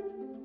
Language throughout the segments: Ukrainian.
thank you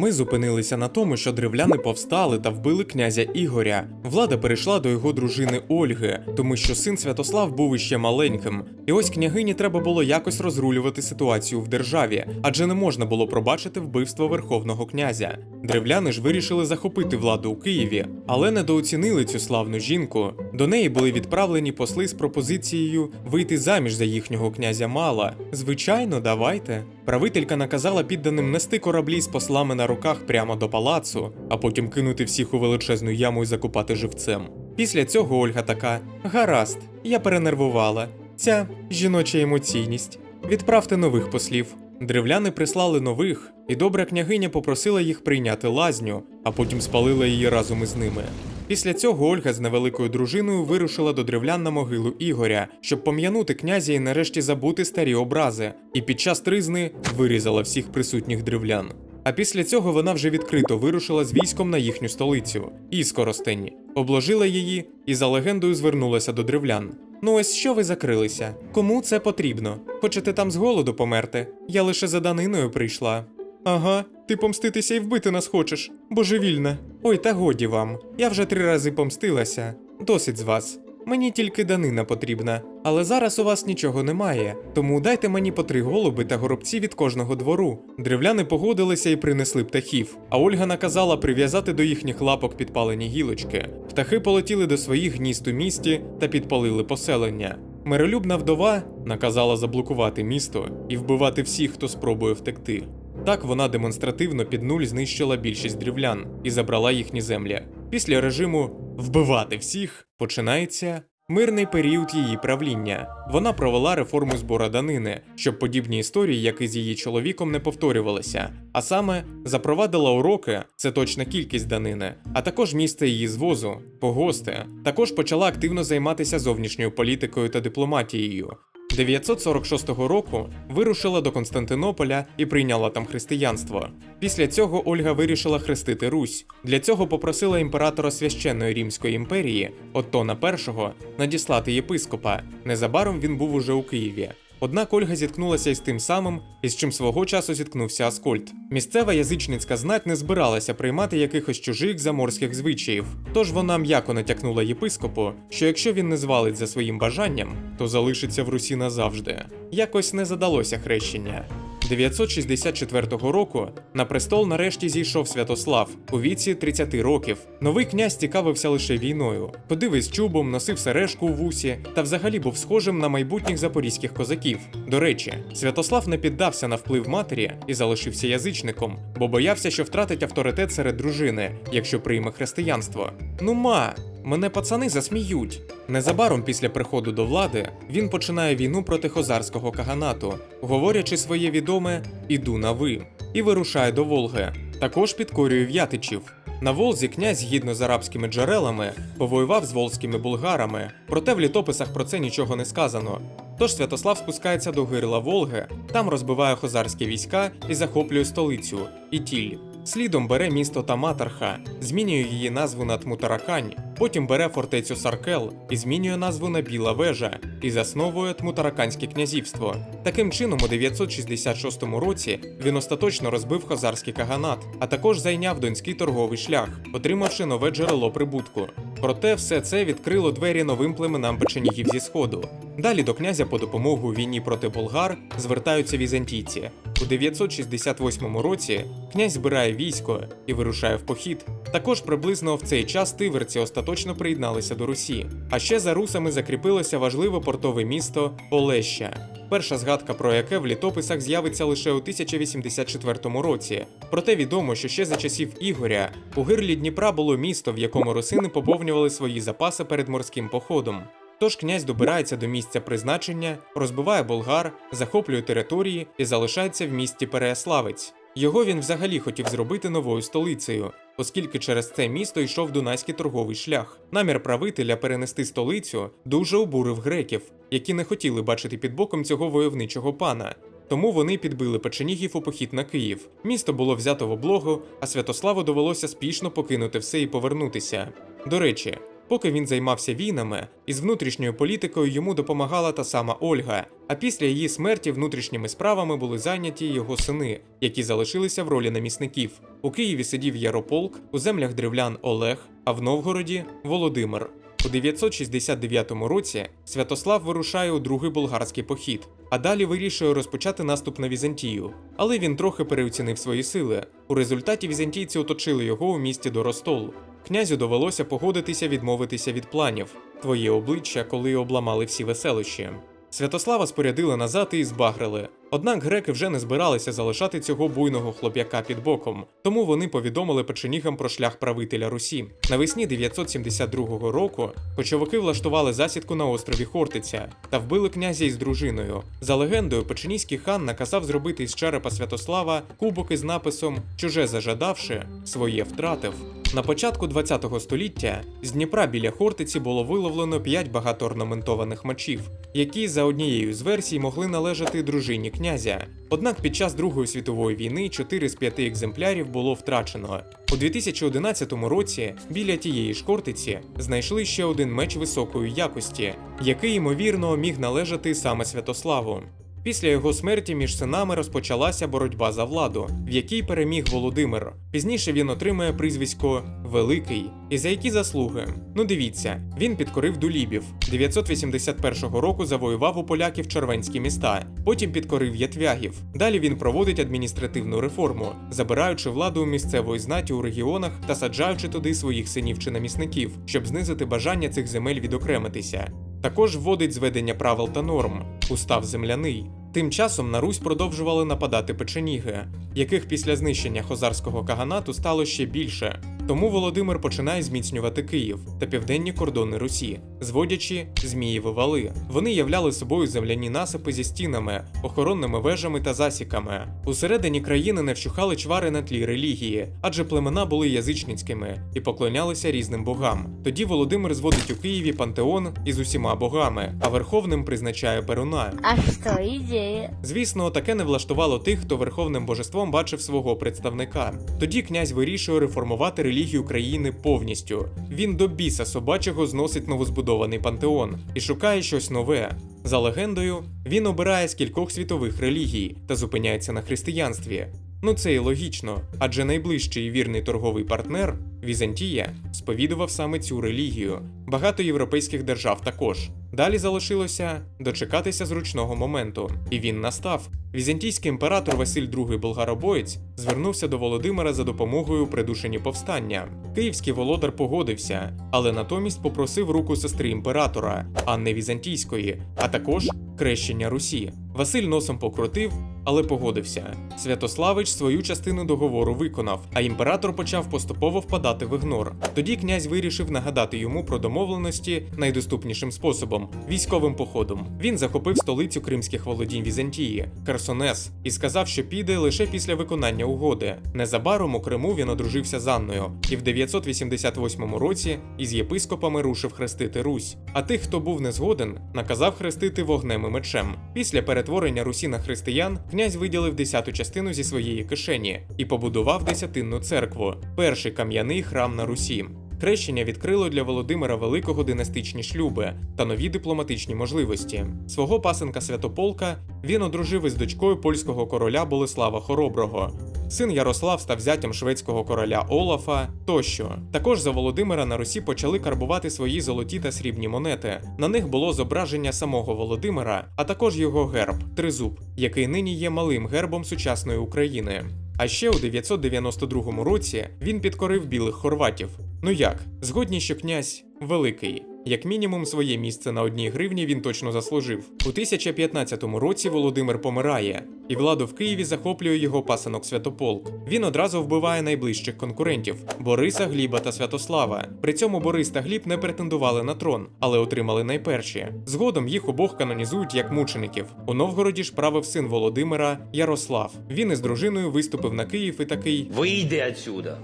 Ми зупинилися на тому, що древляни повстали та вбили князя Ігоря. Влада перейшла до його дружини Ольги, тому що син Святослав був іще маленьким. І ось княгині треба було якось розрулювати ситуацію в державі, адже не можна було пробачити вбивство верховного князя. Древляни ж вирішили захопити владу у Києві, але недооцінили цю славну жінку. До неї були відправлені посли з пропозицією вийти заміж за їхнього князя Мала. Звичайно, давайте. Правителька наказала підданим нести кораблі з послами на руках прямо до палацу, а потім кинути всіх у величезну яму і закопати живцем. Після цього Ольга така: Гаразд, я перенервувала. Ця жіноча емоційність. Відправте нових послів. Древляни прислали нових, і добра княгиня попросила їх прийняти лазню, а потім спалила її разом із ними. Після цього Ольга з невеликою дружиною вирушила до древлян на могилу Ігоря, щоб пом'янути князя і нарешті забути старі образи, і під час тризни вирізала всіх присутніх древлян. А після цього вона вже відкрито вирушила з військом на їхню столицю Іскоростень, обложила її і за легендою звернулася до древлян. Ну ось що ви закрилися? Кому це потрібно? Хочете там з голоду померти? Я лише за даниною прийшла. Ага, ти помститися і вбити нас хочеш, божевільна. Ой, та годі вам. Я вже три рази помстилася. Досить з вас. Мені тільки данина потрібна, але зараз у вас нічого немає. Тому дайте мені по три голуби та горобці від кожного двору. Древляни погодилися і принесли птахів, а Ольга наказала прив'язати до їхніх лапок підпалені гілочки. Птахи полетіли до своїх гнізд у місті та підпалили поселення. Миролюбна вдова наказала заблокувати місто і вбивати всіх, хто спробує втекти. Так вона демонстративно під нуль знищила більшість дрівлян і забрала їхні землі. Після режиму вбивати всіх починається мирний період її правління. Вона провела реформу збору данини, щоб подібні історії, як і з її чоловіком, не повторювалися. А саме запровадила уроки, це точна кількість данини, а також місце її звозу, погости. Також почала активно займатися зовнішньою політикою та дипломатією. 946 року вирушила до Константинополя і прийняла там християнство. Після цього Ольга вирішила хрестити Русь. Для цього попросила імператора священної Римської імперії Оттона І надіслати єпископа. Незабаром він був уже у Києві. Однак Ольга зіткнулася із тим самим, із чим свого часу зіткнувся Аскольд. Місцева язичницька знать не збиралася приймати якихось чужих заморських звичаїв. Тож вона м'яко натякнула єпископу, що якщо він не звалить за своїм бажанням, то залишиться в Русі назавжди. Якось не задалося хрещення. 964 року на престол нарешті зійшов Святослав у віці 30 років. Новий князь цікавився лише війною. Ходив із чубом, носив сережку у вусі та взагалі був схожим на майбутніх запорізьких козаків. До речі, Святослав не піддався на вплив матері і залишився язичником, бо боявся, що втратить авторитет серед дружини, якщо прийме християнство. Ну ма, Мене пацани засміють. Незабаром після приходу до влади він починає війну проти хозарського каганату, говорячи своє відоме Іду на ви і вирушає до Волги. Також підкорює в'ятичів. На Волзі князь, згідно з арабськими джерелами, повоював з волзькими булгарами, проте в літописах про це нічого не сказано. Тож Святослав спускається до гирла Волги, там розбиває хозарські війська і захоплює столицю Ітіль. Слідом бере місто Таматарха, змінює її назву на Тмутаракань, потім бере фортецю Саркел і змінює назву на Біла Вежа і засновує Тмутараканське князівство. Таким чином, у 966 році він остаточно розбив хозарський каганат, а також зайняв донський торговий шлях, отримавши нове джерело прибутку. Проте все це відкрило двері новим племенам печенігів зі сходу. Далі до князя по допомогу у війні проти болгар звертаються візантійці. У 968 році князь збирає військо і вирушає в похід. Також приблизно в цей час тиверці остаточно приєдналися до Русі. А ще за русами закріпилося важливе портове місто Олеща. Перша згадка про яке в літописах з'явиться лише у 1084 році. Проте відомо, що ще за часів Ігоря у гирлі Дніпра було місто, в якому русини поповнювали свої запаси перед морським походом. Тож князь добирається до місця призначення, розбиває болгар, захоплює території і залишається в місті Переяславець. Його він взагалі хотів зробити новою столицею, оскільки через це місто йшов Дунайський торговий шлях. Намір правителя перенести столицю дуже обурив греків, які не хотіли бачити під боком цього войовничого пана. Тому вони підбили печенігів у похід на Київ. Місто було взято в облогу, а Святославу довелося спішно покинути все і повернутися. До речі, Поки він займався війнами, із внутрішньою політикою йому допомагала та сама Ольга. А після її смерті внутрішніми справами були зайняті його сини, які залишилися в ролі намісників. У Києві сидів Ярополк, у землях древлян Олег, а в Новгороді Володимир. У 969 році Святослав вирушає у другий болгарський похід, а далі вирішує розпочати наступ на Візантію. Але він трохи переоцінив свої сили. У результаті візантійці оточили його у місті Доростол. Князю довелося погодитися відмовитися від планів. Твоє обличчя, коли обламали всі веселощі. Святослава спорядили назад і збагрили. Однак греки вже не збиралися залишати цього буйного хлоп'яка під боком, тому вони повідомили печенігам про шлях правителя Русі. Навесні 972 року кочовики влаштували засідку на острові Хортиця та вбили князя із дружиною. За легендою, печеніський хан наказав зробити із черепа Святослава кубок із написом Чуже зажадавши, своє втратив. На початку 20 століття з Дніпра біля Хортиці було виловлено 5 багатоорнаментованих мечів, які за однією з версій могли належати дружині князя. Однак під час Другої світової війни 4 з 5 екземплярів було втрачено. У 2011 році біля тієї ж Хортиці знайшли ще один меч високої якості, який ймовірно міг належати саме Святославу. Після його смерті між синами розпочалася боротьба за владу, в якій переміг Володимир. Пізніше він отримає прізвисько Великий. І за які заслуги? Ну дивіться, він підкорив Дулібів. 981 року завоював у поляків червенські міста, потім підкорив ятвягів. Далі він проводить адміністративну реформу, забираючи владу місцевої знаті у регіонах та саджаючи туди своїх синів чи намісників, щоб знизити бажання цих земель відокремитися. Також вводить зведення правил та норм, устав земляний. Тим часом на Русь продовжували нападати печеніги, яких після знищення хозарського каганату стало ще більше. Тому Володимир починає зміцнювати Київ та південні кордони Русі, зводячи Змієві вали. Вони являли собою земляні насипи зі стінами, охоронними вежами та засіками. Усередині країни не вщухали чвари на тлі релігії, адже племена були язичницькими і поклонялися різним богам. Тоді Володимир зводить у Києві пантеон із усіма богами, а верховним призначає Перуна. А что, идея? Звісно, таке не влаштувало тих, хто верховним божеством бачив свого представника. Тоді князь вирішує реформувати релігію країни повністю. Він до біса собачого зносить новозбудований пантеон і шукає щось нове. За легендою, він обирає з кількох світових релігій та зупиняється на християнстві. Ну це і логічно, адже найближчий вірний торговий партнер Візантія сповідував саме цю релігію. Багато європейських держав також. Далі залишилося дочекатися зручного моменту, і він настав. Візантійський імператор Василь II Болгаробоєць звернувся до Володимира за допомогою у придушенні повстання. Київський володар погодився, але натомість попросив руку сестри імператора, Анни Візантійської, а також крещення Русі. Василь носом покрутив, але погодився. Святославич свою частину договору виконав, а імператор почав поступово впадати в ігнор. Тоді князь вирішив нагадати йому про домовленості найдоступнішим способом військовим походом. Він захопив столицю кримських володінь Візантії, Херсонес, і сказав, що піде лише після виконання угоди. Незабаром у Криму він одружився з Анною, і в 988 році із єпископами рушив хрестити Русь. А тих, хто був не згоден, наказав хрестити вогнем і мечем. Після перетворення Русі на християн князь виділив десяту частину зі своєї кишені і побудував десятинну церкву, перший кам'яний храм на Русі. Хрещення відкрило для Володимира Великого династичні шлюби та нові дипломатичні можливості. Свого пасенка Святополка він одружив із дочкою польського короля Болеслава Хороброго. Син Ярослав став зятям шведського короля Олафа тощо. Також за Володимира на Русі почали карбувати свої золоті та срібні монети. На них було зображення самого Володимира, а також його герб тризуб, який нині є малим гербом сучасної України. А ще у 992 році він підкорив білих хорватів. Ну як, згодні, що князь великий. Як мінімум, своє місце на одній гривні він точно заслужив. У 1015 році Володимир помирає, і владу в Києві захоплює його пасанок Святополк. Він одразу вбиває найближчих конкурентів Бориса, Гліба та Святослава. При цьому Борис та Гліб не претендували на трон, але отримали найперші. Згодом їх обох канонізують як мучеників. У Новгороді ж правив син Володимира Ярослав. Він із дружиною виступив на Київ і такий Выйди отсюда.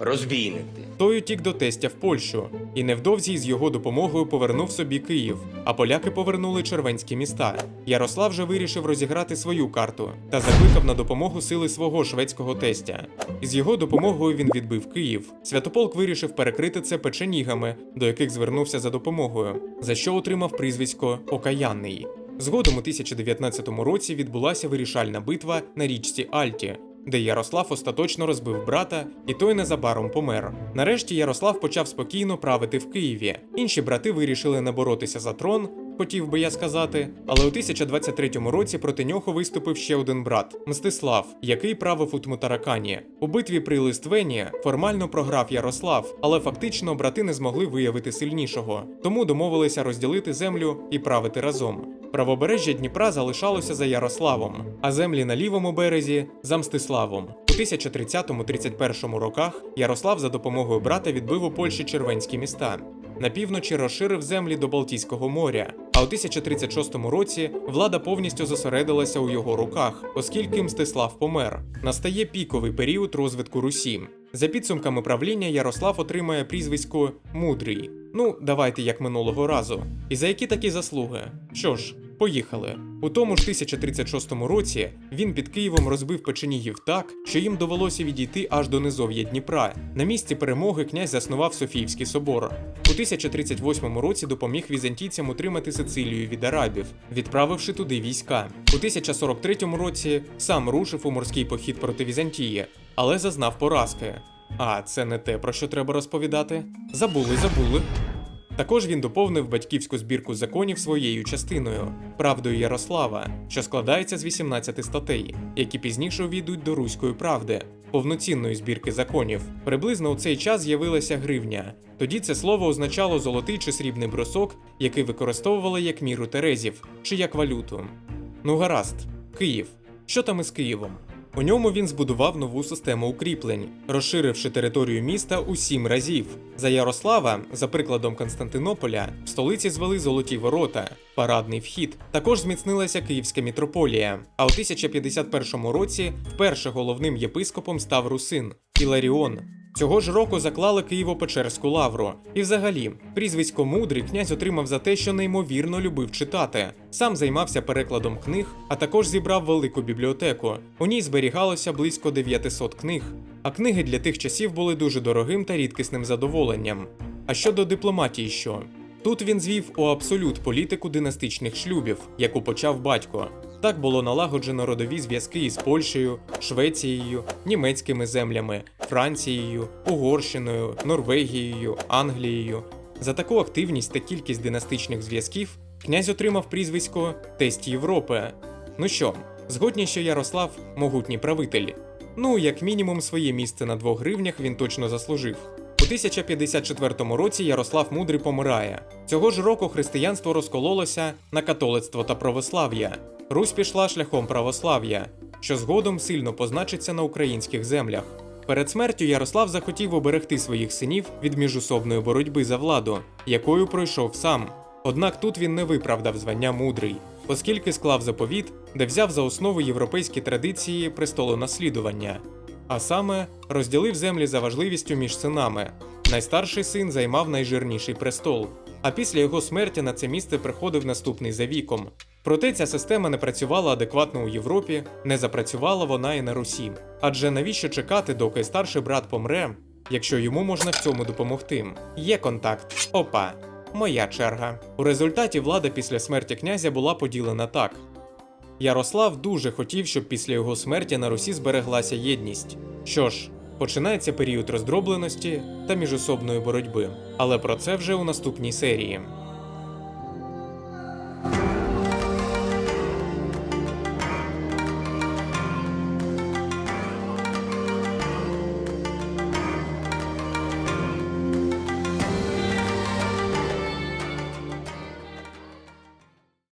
Розбійники. Той утік до тестя в Польщу, і невдовзі з його допомогою повернув собі Київ, а поляки повернули червенські міста. Ярослав же вирішив розіграти свою карту та закликав на допомогу сили свого шведського тестя. З його допомогою він відбив Київ. Святополк вирішив перекрити це печенігами, до яких звернувся за допомогою, за що отримав прізвисько Окаянний. Згодом у 1019 році відбулася вирішальна битва на річці Альті, де Ярослав остаточно розбив брата, і той незабаром помер. Нарешті Ярослав почав спокійно правити в Києві. Інші брати вирішили не боротися за трон, хотів би я сказати, але у 1023 році проти нього виступив ще один брат Мстислав, який правив у Тмутаракані. У битві при Листвені формально програв Ярослав, але фактично брати не змогли виявити сильнішого, тому домовилися розділити землю і правити разом. Правобережжя Дніпра залишалося за Ярославом, а землі на лівому березі за Мстиславом. У 1030-31 роках Ярослав за допомогою брата відбив у Польщі червенські міста. На півночі розширив землі до Балтійського моря. А у 1036 році влада повністю зосередилася у його руках, оскільки Мстислав помер. Настає піковий період розвитку Русі. За підсумками правління Ярослав отримає прізвисько Мудрий. Ну, давайте як минулого разу. І за які такі заслуги? Що ж, поїхали. У тому ж 1036 році він під Києвом розбив печенігів так, що їм довелося відійти аж до низов'я Дніпра. На місці перемоги князь заснував Софіївський собор. У 1038 році допоміг візантійцям утримати Сицилію від арабів, відправивши туди війська. У 1043 році сам рушив у морський похід проти Візантії, але зазнав поразки. А це не те, про що треба розповідати. Забули, забули. Також він доповнив батьківську збірку законів своєю частиною правдою Ярослава, що складається з 18 статей, які пізніше увійдуть до руської правди, повноцінної збірки законів. Приблизно у цей час з'явилася гривня. Тоді це слово означало золотий чи срібний брусок, який використовували як міру терезів чи як валюту. Ну гаразд, Київ. Що там із Києвом? У ньому він збудував нову систему укріплень, розширивши територію міста у сім разів. За Ярослава, за прикладом Константинополя, в столиці звели золоті ворота, парадний вхід. Також зміцнилася Київська мітрополія. А у 1051 році вперше головним єпископом став Русин Іларіон. Цього ж року заклали Києво-Печерську лавру. І взагалі, прізвисько мудрий князь отримав за те, що неймовірно любив читати. Сам займався перекладом книг, а також зібрав велику бібліотеку. У ній зберігалося близько 900 книг. А книги для тих часів були дуже дорогим та рідкісним задоволенням. А щодо дипломатії, що? Тут він звів у абсолют політику династичних шлюбів, яку почав батько. Так було налагоджено родові зв'язки із Польщею, Швецією, німецькими землями, Францією, Угорщиною, Норвегією, Англією. За таку активність та кількість династичних зв'язків князь отримав прізвисько Тесть Європи. Ну що, згодні, що Ярослав могутній правитель. Ну, як мінімум, своє місце на двох гривнях він точно заслужив. У 1054 році Ярослав Мудрий помирає. Цього ж року християнство розкололося на католицтво та православ'я. Русь пішла шляхом православ'я, що згодом сильно позначиться на українських землях. Перед смертю Ярослав захотів оберегти своїх синів від міжусобної боротьби за владу, якою пройшов сам. Однак тут він не виправдав звання мудрий, оскільки склав заповіт, де взяв за основу європейські традиції престолонаслідування, а саме розділив землі за важливістю між синами. Найстарший син займав найжирніший престол, а після його смерті на це місце приходив наступний за віком. Проте ця система не працювала адекватно у Європі, не запрацювала вона і на Русі. Адже навіщо чекати, доки старший брат помре, якщо йому можна в цьому допомогти? Є контакт. Опа, моя черга. У результаті влада після смерті князя була поділена так. Ярослав дуже хотів, щоб після його смерті на Русі збереглася єдність. Що ж, починається період роздробленості та міжособної боротьби, але про це вже у наступній серії.